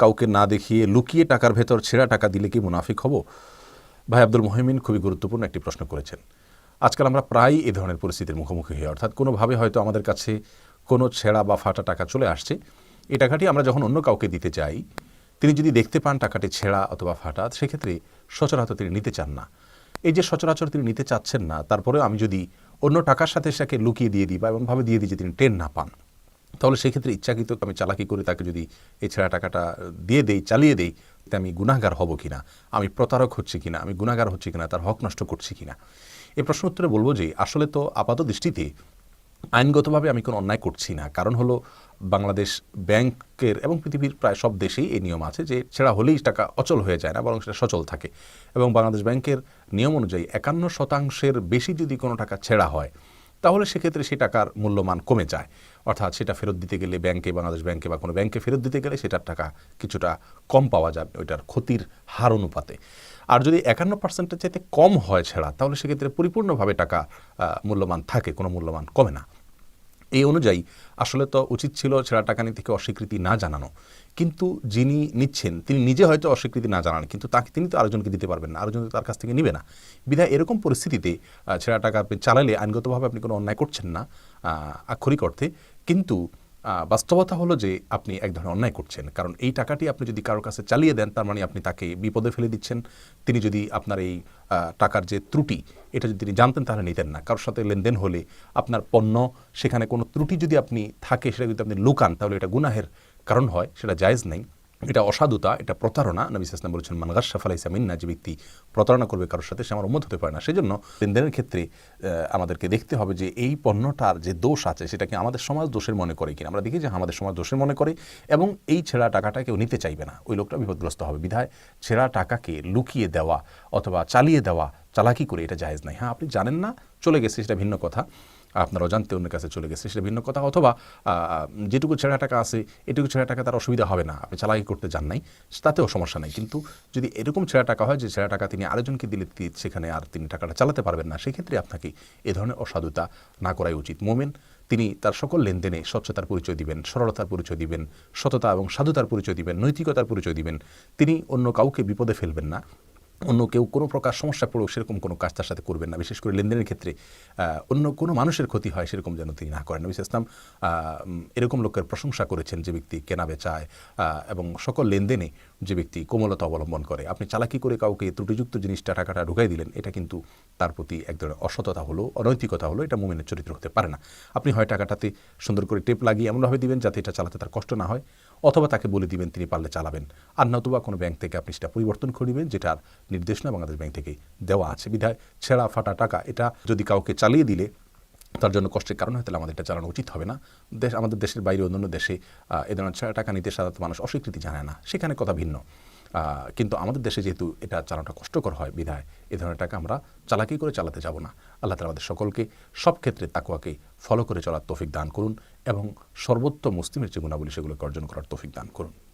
কাউকে না দেখিয়ে লুকিয়ে টাকার ভেতর ছেঁড়া টাকা দিলে কি মুনাফিক হব? ভাই আব্দুল মহিমিন খুবই গুরুত্বপূর্ণ একটি প্রশ্ন করেছেন। আজকাল আমরা প্রায়ই এ ধরনের পরিস্থিতির মুখোমুখি হই, অর্থাৎ কোনোভাবে হয়তো আমাদের কাছে কোনো ছেঁড়া বা ফাটা টাকা চলে আসছে। এই টাকাটি আমরা যখন অন্য কাউকে দিতে চাই, তিনি যদি দেখতে পান টাকাটি ছেঁড়া অথবা ফাটা, সেক্ষেত্রে সচরাচর তিনি নিতে চান না। এই যে সচরাচর তিনি নিতে চাচ্ছেন না তারপরে আমি যদি অন্য টাকার সাথে সেটাকে লুকিয়ে দিয়ে দিই বা এমনভাবে দিয়ে দিই যে তিনি টেন না পান তাহলে সেক্ষেত্রে ইচ্ছাকৃত আমি চালাকি করে তাকে যদি এই ছেঁড়া টাকাটা দিয়ে দেই, চালিয়ে দেই, তা আমি গুণাগার হব কিনা? আমি প্রতারক হচ্ছি কিনা? আমি গুনাহগার হচ্ছি কিনা? তার হক নষ্ট করছি কিনা? এই প্রশ্ন উত্তরে বলব যে, আসলে তো আপাত দৃষ্টিতে আইনগতভাবে আমি কোনো অন্যায় করছি না। কারণ হলো, বাংলাদেশ ব্যাংকের এবং পৃথিবীর প্রায় সব দেশেই এই নিয়ম আছে যে, ছেঁড়া হলেই টাকা অচল হয়ে যায় না, বরং সেটা সচল থাকে। এবং বাংলাদেশ ব্যাংকের নিয়ম অনুযায়ী একান্ন শতাংশের বেশি যদি কোনো টাকা ছেঁড়া হয়, তাহলে সেক্ষেত্রে সেই টাকার মূল্যমান কমে যায়। অর্থাৎ সেটা ফেরত দিতে গেলে ব্যাংকে, বাংলাদেশ ব্যাংকে বা কোনো ব্যাংকে ফেরত দিতে গেলে সেটার টাকা কিছুটা কম পাওয়া যাবে, ওইটার ক্ষতির হার অনুপাতে। আর যদি একান্ন পার্সেন্টের চাইতে কম হয় ছেড়া, তাহলে সেক্ষেত্রে পরিপূর্ণভাবে টাকা মূল্যমান থাকে, কোনো মূল্যমান কমে না। এই অনুযায়ী আসলে তো উচিত ছিল ছেঁড়া টাকা থেকে অস্বীকৃতি না জানানো। কিন্তু যিনি নিচ্ছেন, তিনি নিজে হয়তো অস্বীকৃতি না জানান, কিন্তু তাকে তিনি তো আরেকজনকে দিতে পারবেন না, আরেকজন তার কাছ থেকে নিবে না। বিধায় এরকম পরিস্থিতিতে ছেঁড়া টাকা আপনি চালালে আইনগতভাবে আপনি কোনো অন্যায় করছেন না আক্ষরিক অর্থে। কিন্তু বাস্তবতা হলো যে আপনি এক ধরনের অন্যায় করছেন। কারণ এই টাকাটি আপনি যদি কারও কাছে চালিয়ে দেন, তার মানে আপনি তাকে বিপদে ফেলে দিচ্ছেন। তিনি যদি আপনার এই টাকার যে ত্রুটি, এটা যদি তিনি জানতেন, তাহলে নিতেন না। কারোর সাথে লেনদেন হলে আপনার পণ্য, সেখানে কোনো ত্রুটি যদি আপনি থাকে, সেটা যদি আপনি লুকান, তাহলে এটা গুনাহের কারণ হয়, সেটা জায়জ নেই। এটা অসাধুতা, এটা প্রতারণা। নবী ইসলাম বলেছেন মানগাস সাফালাই সামিন্না যে ব্যক্তি প্রতারণা করবে কারোর সাথে, সে আমার উন্মত হতে পারে না। সেজন্য লেনদেনের ক্ষেত্রে আমাদেরকে দেখতে হবে যে এই পণ্যটার যে দোষ আছে সেটাকে আমাদের সমাজ দোষের মনে করে কিনা। আমরা দেখি যে আমাদের সমাজ দোষের মনে করে এবং এই ছেঁড়া টাকাটা কেউ নিতে চাইবে না। ওই লোকটা বিপদগ্রস্ত হবে। বিধায় ছেঁড়া টাকাকে লুকিয়ে দেওয়া অথবা চালিয়ে দেওয়া, চালাকি করে এটা জায়েজ নাই। হ্যাঁ আপনি জানেন না, চলে গেছে, সেটা ভিন্ন কথা। আপনার অজান্তে অন্যের কাছে চলে গেছে। সেটা ভিন্ন কথা। অথবা যেটুকু ছেঁড়া টাকা আছে, এটুকু ছেঁড়া টাকা তার অসুবিধা হবে না। আপনি চালাকি করতে যান নাই, তাতেও সমস্যা নেই। কিন্তু যদি এরকম ছেঁড়া টাকা হয়, যে ছেঁড়া টাকা তিনি আরেকজনকে দিলে সেখানে আর তিনি টাকাটা চালাতে পারবেন না, সেক্ষেত্রে আপনাকে এ ধরনের অসাধুতা না করাই উচিত। মোমেন, তিনি তার সকল লেনদেনে স্বচ্ছতার পরিচয় দিবেন, সরলতার পরিচয় দিবেন, সততা এবং সাধুতার পরিচয় দিবেন, নৈতিকতার পরিচয় দিবেন। তিনি অন্য কাউকে বিপদে ফেলবেন না। অন্য কেউ কোনো প্রকার সমস্যা পড়ুক, সেরকম কোনো কাজ তার সাথে করবেন না। বিশেষ করে লেনদেনের ক্ষেত্রে অন্য কোনো মানুষের ক্ষতি হয়, সেরকম যেন তিনি না করেন। নবী ইসলাম এরকম লোকের প্রশংসা করেছেন যে ব্যক্তি কেনা বেচায় এবং সকল লেনদেনে যে ব্যক্তি কোমলতা অবলম্বন করে। আপনি চালাকি করে কাউকে ত্রুটিযুক্ত জিনিসটা টাকাটা ঢুকাই দিলেন, এটা কিন্তু তার প্রতি এক ধরনের অসততা হলো, অনৈতিকতা হলো, এটা মোমেনের চরিত্র হতে পারে না। আপনি হয় টাকাটাতে সুন্দর করে টেপ লাগিয়ে এমনভাবে দিবেন যাতে এটা চালাতে তার কষ্ট না হয়। অথবা তাকে বলে দিবেন, তিনি পারলে চালাবেন। আর নতুবা কোনো ব্যাংক থেকে আপনি সেটা পরিবর্তন করিবেন যেটার নির্দেশনা বাংলাদেশ ব্যাংক থেকে দেওয়া আছে। বিধায় ছেঁড়া ফাটা টাকা, এটা যদি কাউকে চালিয়ে দিলে, তার জন্য কষ্টের কারণ হয়, তাহলে আমাদের এটা চালানো উচিত হবে না। দেশ, আমাদের দেশের বাইরে অন্যান্য দেশে এ ধরনের ছেঁড়া টাকা নিতে সাধারণত মানুষ অস্বীকৃতি জানায় না। সেখানে কথা ভিন্ন। কিন্তু আমাদের দেশে যেহেতু এটা চালানোটা কষ্টকর হয় বিধায়, এ ধরনের টাকা আমরা চালাকি করে চালাতে যাব না। আল্লাহ তালা আমাদের সকলকে সব ক্ষেত্রে তাকুয়াকে ফলো করে চলার তৌফিক দান করুন এবং সর্বোত্তম মুসলিমের যে গুণাবলী সেগুলোকে অর্জন করার তৌফিক দান করুন।